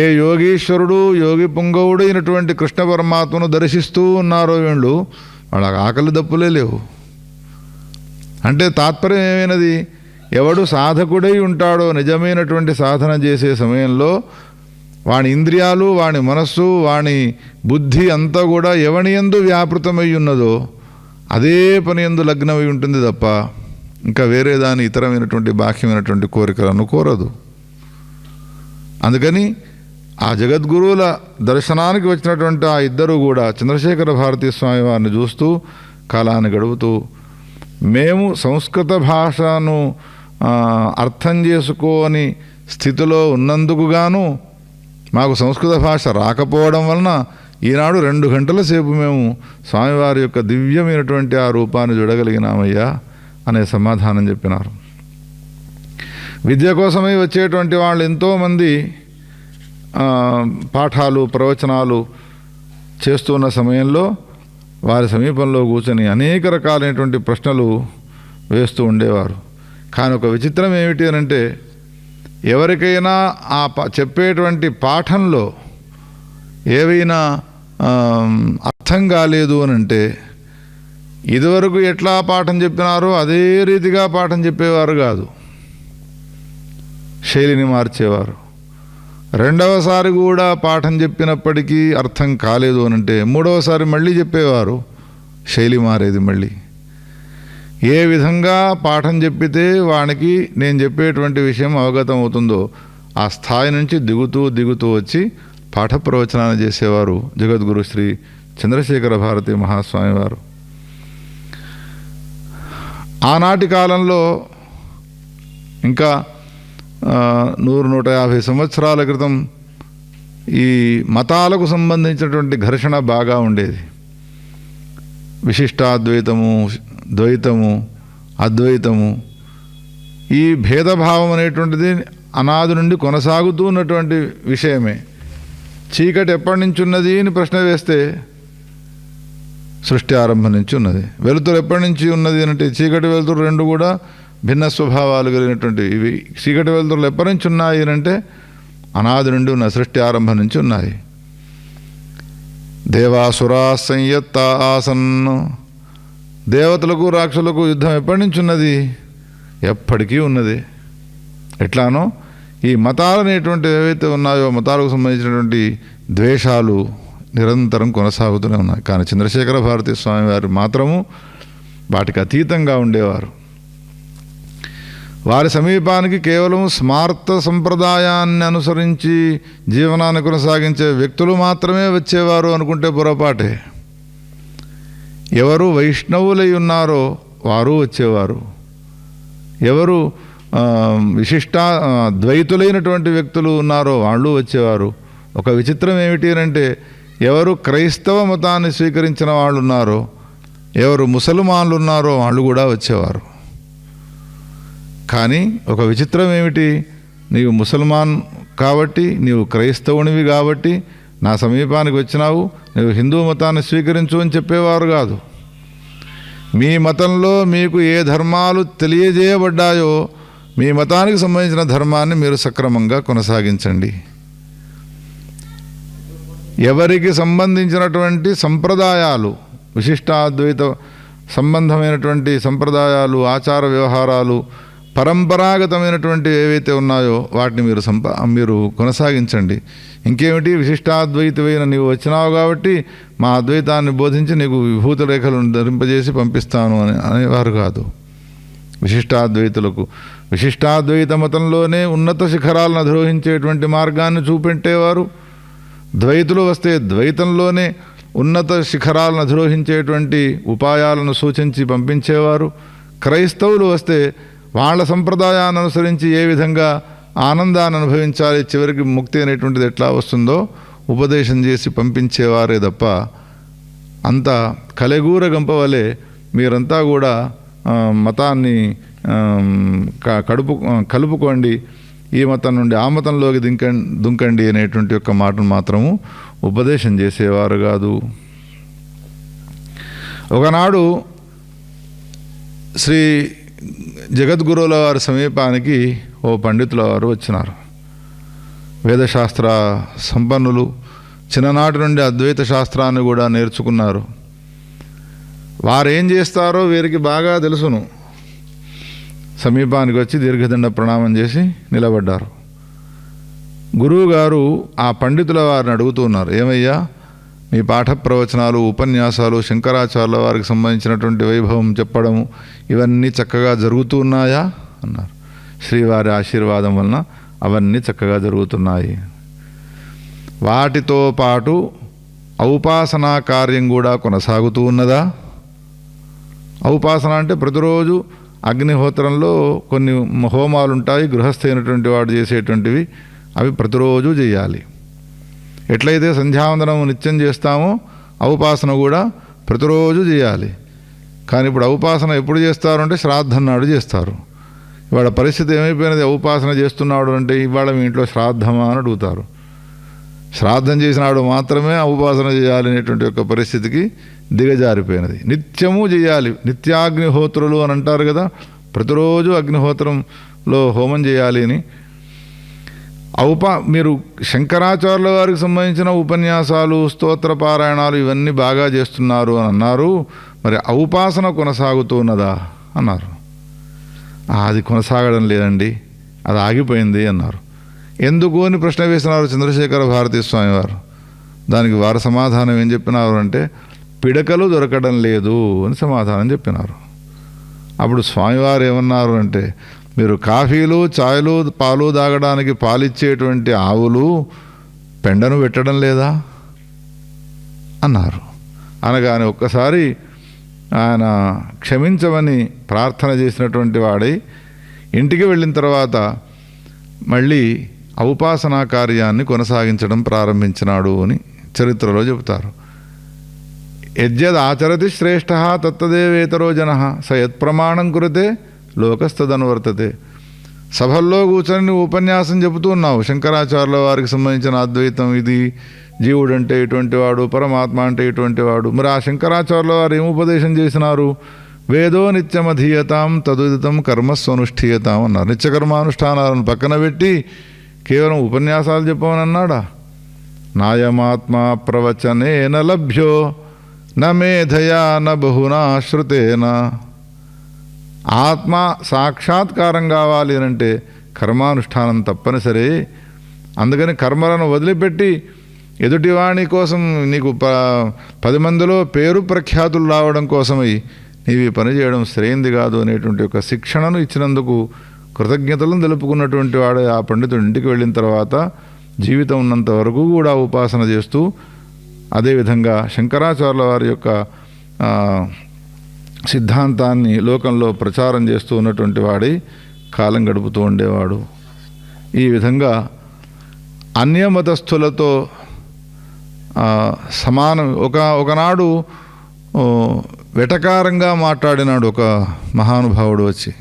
ఏ యోగీశ్వరుడు యోగి పుంగవుడు అయినటువంటి కృష్ణ పరమాత్మను దర్శిస్తూ ఉన్నారో వీళ్ళు వాళ్ళకి ఆకలి దప్పులే లేవు. అంటే తాత్పర్యం ఏమైనది? ఎవడు సాధకుడై ఉంటాడో నిజమైనటువంటి సాధన చేసే సమయంలో వాని ఇంద్రియాలు వాని మనస్సు వాని బుద్ధి అంతా కూడా ఎవని ఎందు వ్యాపృతమై ఉన్నదో అదే పని ఎందు లగ్నమై ఉంటుంది తప్ప ఇంకా వేరే దాని ఇతరమైనటువంటి బాహ్యమైనటువంటి కోరికలను కోరదు. అందుకని ఆ జగద్గురువుల దర్శనానికి వచ్చినటువంటి ఆ ఇద్దరు కూడా చంద్రశేఖర భారతీ స్వామి వారిని చూస్తూ కాలాన్ని గడుపుతూ మేము సంస్కృత భాషను అర్థం చేసుకోని స్థితిలో ఉన్నందుకు గాను మాకు సంస్కృత భాష రాకపోవడం వలన ఈనాడు రెండు గంటల సేపు మేము స్వామివారి యొక్క దివ్యమైనటువంటి ఆ రూపాన్ని చూడగలిగినామయ్యా అనే సమాధానం చెప్పినారు. విద్య కోసమై వచ్చేటువంటి వాళ్ళు ఎంతోమంది పాఠాలు ప్రవచనాలు చేస్తున్న సమయంలో వారి సమీపంలో కూర్చొని అనేక రకాలైనటువంటి ప్రశ్నలు వేస్తూ ఉండేవారు. కానీ ఒక విచిత్రం ఏమిటి అని అంటే ఎవరికైనా ఆ ప- చెప్పేటువంటి పాఠంలో ఏవైనా అర్థం కాలేదు అని అంటే ఇదివరకు ఎట్లా పాఠం చెప్పినారో అదే రీతిగా పాఠం చెప్పేవారు కాదు. శైలిని మార్చేవారు. రెండవసారి కూడా పాఠం చెప్పినప్పటికీ అర్థం కాలేదు అని అంటే మూడవసారి మళ్ళీ చెప్పేవారు శైలి మారేది మళ్ళీ. ఏ విధంగా పాఠం చెప్పితే వానికి నేను చెప్పేటువంటి విషయం అవగతం అవుతుందో ఆ స్థాయి నుంచి దిగుతూ దిగుతూ వచ్చి పాఠ ప్రవచనాన్ని చేసేవారు జగద్గురు శ్రీ చంద్రశేఖర భారతి మహాస్వామి వారు. ఆనాటి కాలంలో ఇంకా నూరు నూట యాభై సంవత్సరాల క్రితం ఈ మతాలకు సంబంధించినటువంటి ఘర్షణ బాగా ఉండేది. విశిష్టాద్వైతము ద్వైతము అద్వైతము. ఈ భేదభావం అనేటువంటిది అనాది నుండి కొనసాగుతూ ఉన్నటువంటి విషయమే. చీకటి ఎప్పటి నుంచి ఉన్నది అని ప్రశ్న వేస్తే సృష్టి ఆరంభం నుంచి ఉన్నది వెలుతురు ఎప్పటి నుంచి ఉన్నది అంటే చీకటి వెలుతురు రెండు కూడా భిన్న స్వభావాలు కలిగినటువంటి ఇవి చీకటి వెలుతురులు ఎప్పటి నుంచి ఉన్నాయి అంటే అనాది నుండి ఉన్న సృష్టి ఆరంభం నుంచి ఉన్నాయి. దేవాసురా సంయత్త ఆసన్ దేవతలకు రాక్షసులకు యుద్ధం ఎప్పటి నుంచి ఉన్నది? ఎప్పటికీ ఉన్నది. ఎట్లానో ఈ మతాలు అనేటువంటి ఏవైతే ఉన్నాయో మతాలకు సంబంధించినటువంటి ద్వేషాలు నిరంతరం కొనసాగుతూనే ఉన్నాయి. కానీ చంద్రశేఖర భారతీ స్వామి వారు మాత్రము వాటికి అతీతంగా ఉండేవారు. వారి సమీపానికి కేవలం స్మార్త సంప్రదాయాన్ని అనుసరించి జీవనాన్ని కొనసాగించే వ్యక్తులు మాత్రమే వచ్చేవారు అనుకుంటే పొరపాటే. ఎవరు వైష్ణవులై ఉన్నారో వారు వచ్చేవారు. ఎవరు విశిష్ట ద్వైతులైనటువంటి వ్యక్తులు ఉన్నారో వాళ్ళు వచ్చేవారు. ఒక విచిత్రం ఏమిటి అని అంటే ఎవరు క్రైస్తవ మతాన్ని స్వీకరించిన వాళ్ళు ఉన్నారో ఎవరు ముసల్మాన్లు ఉన్నారో వాళ్ళు కూడా వచ్చేవారు. కానీ ఒక విచిత్రం ఏమిటి? నీవు ముసల్మాన్ కాబట్టి నీవు క్రైస్తవునివి కాబట్టి నా సమీపానికి వచ్చినావు నువ్వు హిందూ మతాన్ని స్వీకరించు అని చెప్పేవారు కాదు. మీ మతంలో మీకు ఏ ధర్మాలు తెలియజేయబడ్డాయో మీ మతానికి సంబంధించిన ధర్మాన్ని మీరు సక్రమంగా కొనసాగించండి. ఎవరికి సంబంధించినటువంటి సంప్రదాయాలు విశిష్టాద్వైత సంబంధమైనటువంటి సంప్రదాయాలు ఆచార వ్యవహారాలు పరంపరాగతమైనటువంటి ఏవైతే ఉన్నాయో వాటిని మీరు సంప మీరు కొనసాగించండి. ఇంకేమిటి? విశిష్టాద్వైతమైన నీవు వచ్చినావు కాబట్టి మా అద్వైతాన్ని బోధించి నీకు విభూత రేఖలను ధరింపజేసి పంపిస్తాను అని అనేవారు కాదు. విశిష్టాద్వైతులకు విశిష్టాద్వైత మతంలోనే ఉన్నత శిఖరాలను అధిరోహించేటువంటి మార్గాన్ని చూపెట్టేవారు. ద్వైతులు వస్తే ద్వైతంలోనే ఉన్నత శిఖరాలను అధిరోహించేటువంటి ఉపాయాలను సూచించి పంపించేవారు. క్రైస్తవులు వస్తే వాళ్ళ సంప్రదాయాన్ని అనుసరించి ఏ విధంగా ఆనందాన్ని అనుభవించాలి చివరికి ముక్తి అనేటువంటిది ఎట్లా వస్తుందో ఉపదేశం చేసి పంపించేవారే తప్ప అంత కలెగూర గంప వలె మీరంతా కూడా మతాన్ని కడుపు కలుపుకోండి ఈ మతం నుండి ఆ మతంలోకి దింక దుంకండి అనేటువంటి యొక్క మాటను మాత్రము ఉపదేశం చేసేవారు కాదు. ఒకనాడు శ్రీ జగద్గురువుల వారి సమీపానికి ఓ పండితుల వారు వచ్చినారు. వేదశాస్త్ర సంపన్నులు చిన్ననాటి నుండి అద్వైత శాస్త్రాన్ని కూడా నేర్చుకున్నారు. వారు ఏం చేస్తారో వీరికి బాగా తెలుసును. సమీపానికి వచ్చి దీర్ఘదండ ప్రణామం చేసి నిలబడ్డారు. గురువు గారు ఆ పండితుల వారిని అడుగుతూ ఉన్నారు ఏమయ్యా మీ పాఠ ప్రవచనాలు ఉపన్యాసాలు శంకరాచార్యుల వారికి సంబంధించినటువంటి వైభవం చెప్పడం ఇవన్నీ చక్కగా జరుగుతూ ఉన్నాయా? అన్నారు. శ్రీవారి ఆశీర్వాదం వలన అవన్నీ చక్కగా జరుగుతున్నాయి. వాటితో పాటు ఔపాసనా కార్యం కూడా కొనసాగుతూ ఉన్నదా? ఔపాసన అంటే ప్రతిరోజు అగ్నిహోత్రంలో కొన్ని హోమాలు ఉంటాయి గృహస్థ అయినటువంటి వాడు చేసేటువంటివి అవి ప్రతిరోజు చేయాలి. ఎట్లయితే సంధ్యావందనం నిత్యం చేస్తామో ఔపాసన కూడా ప్రతిరోజు చేయాలి. కానీ ఇప్పుడు ఔపాసన ఎప్పుడు చేస్తారు అంటే శ్రాద్ధం నాడు చేస్తారు. ఇవాళ పరిస్థితి ఏమైపోయినది? ఔపాసన చేస్తున్నాడు అంటే ఇవాళ మీ ఇంట్లో శ్రాద్ధమా అని అడుగుతారు. శ్రాద్ధం చేసినాడు మాత్రమే ఉపాసన చేయాలి అనేటువంటి యొక్క పరిస్థితికి దిగజారిపోయినది. నిత్యము చేయాలి. నిత్యాగ్నిహోత్రులు అని అంటారు కదా ప్రతిరోజు అగ్నిహోత్రంలో హోమం చేయాలి అని ఉప మీరు శంకరాచార్యుల వారికి సంబంధించిన ఉపన్యాసాలు స్తోత్ర పారాయణాలు ఇవన్నీ బాగా చేస్తున్నారు అని అన్నారు. మరి ఔపాసన కొనసాగుతున్నదా అన్నారు. అది కొనసాగడం లేదండి. అది ఆగిపోయింది అన్నారు. ఎందుకు అని ప్రశ్న వేసినారు చంద్రశేఖర భారతీ స్వామి వారు. దానికి వారు సమాధానం ఏం చెప్పినారు అంటే పిడకలు దొరకడం లేదు అని సమాధానం చెప్పినారు. అప్పుడు స్వామివారు ఏమన్నారు అంటే మీరు కాఫీలు చాయ్లు పాలు తాగడానికి పాలిచ్చేటువంటి ఆవులు పెండను పెట్టడం లేదా? అన్నారు. అనగానే ఒక్కసారి ఆయన క్షమించమని ప్రార్థన చేసినటువంటి వాడై ఇంటికి వెళ్ళిన తర్వాత మళ్ళీ ఔపాసనా కార్యాన్ని కొనసాగించడం ప్రారంభించినాడు అని చరిత్రలో చెబుతారు. యజ్జద్ ఆచరతి శ్రేష్ఠ తత్తదేవేతరో జన స యత్ప్రమాణం కురితే లోకస్తదనువర్తతే సభల్లో కూర్చొని ఉపన్యాసం చెబుతూ ఉన్నావు. శంకరాచార్యుల వారికి సంబంధించిన అద్వైతం ఇది. జీవుడు అంటే ఇటువంటి వాడు పరమాత్మ అంటే ఇటువంటి వాడు. మరి ఆ శంకరాచార్యుల వారు ఏం ఉపదేశం చేసినారు? వేదో నిత్యమధీయతాం తదుదితం కర్మస్వనుష్ఠీయతాం అన్నారు. నిత్యకర్మానుష్ఠానాలను పక్కన పెట్టి కేవలం ఉపన్యాసాలు చెప్పమని అన్నాడా నాయమాత్మా ప్రవచనేన లభ్యో న మేధయా న బహునా శ్రుతేన. ఆత్మ సాక్షాత్కారం కావాలి అని అంటే కర్మానుష్ఠానం తప్పనిసరి. అందుకని కర్మలను వదిలిపెట్టి ఎదుటివాణి కోసం నీకు ప పది మందిలో పేరు ప్రఖ్యాతులు రావడం కోసమై నీవి పనిచేయడం పని చేయడం శ్రేయింది కాదు అనేటువంటి ఒక శిక్షణను ఇచ్చినందుకు కృతజ్ఞతలను తెలుపుకున్నటువంటి వాడు ఆ పండితుడి ఇంటికి వెళ్ళిన తర్వాత జీవితం ఉన్నంత వరకు కూడా ఉపాసన చేస్తూ అదేవిధంగా శంకరాచార్యుల వారి యొక్క సిద్ధాంతాన్ని లోకంలో ప్రచారం చేస్తూ ఉన్నటువంటి వాడి కాలం గడుపుతూ ఉండేవాడు. ఈ విధంగా అన్యమతస్థులతో సమానం ఒక ఒకనాడు వెటకారంగా మాట్లాడినాడు ఒక మహానుభావుడు వచ్చి.